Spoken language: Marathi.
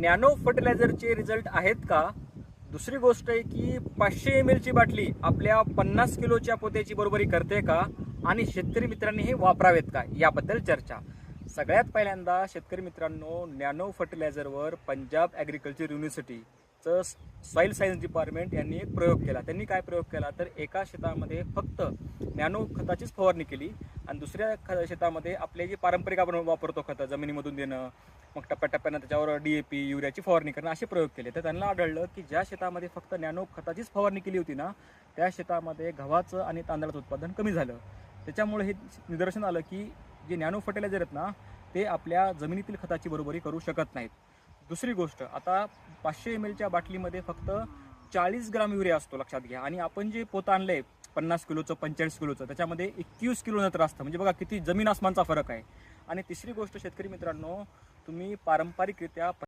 नॅनो फर्टिलायझरचे रिझल्ट आहेत का? दुसरी गोष्ट आहे की पाचशे एम एलची बाटली आपल्या पन्नास किलोच्या पोत्याची बरोबरी करते का? आणि शेतकरी मित्रांनी हे वापरावेत का? याबद्दल चर्चा. सगळ्यात पहिल्यांदा शेतकरी मित्रांनो नॅनो फर्टिलायझरवर पंजाब ॲग्रिकल्चर युनिव्हर्सिटीचं सॉईल सायन्स डिपार्टमेंट यांनी एक प्रयोग केला. त्यांनी काय प्रयोग केला? तर एका शेतामध्ये फक्त नॅनो खताचीच फवारणी केली आणि दुसऱ्या ख शेतामध्ये आपले जे पारंपरिक आपण वापरतो खतं जमिनीमधून देणं मग टप्प्याटप्प्यानं त्याच्यावर डी ए पी युरियाची फवारणी करणं असे प्रयोग केले. तर त्यांना आढळलं की ज्या शेतामध्ये फक्त नॅनो खताचीच फवारणी केली होती ना त्या शेतामध्ये गव्हाचं आणि तांदळाचं उत्पादन कमी झालं. त्याच्यामुळे हे निदर्शन आलं की जे नॅनो फर्टिलायझर आहेत ना ते आपल्या जमिनीतील खताची बरोबरी करू शकत नाहीत. दुसरी गोष्ट आता पाचशे एम एलच्या बाटलीमध्ये फक्त चाळीस ग्राम युरिया असतो लक्षात घ्या. आणि आपण जे पोतं आणलंय पन्नास किलोचं पंचेचाळीस किलोचं त्याच्यामध्ये एकवीस किलो नंतर असतं म्हणजे बघा किती जमीन आसमानचा फरक आहे. आणि तिसरी गोष्ट शेतकरी मित्रांनो तुम्ही पारंपरिकरित्या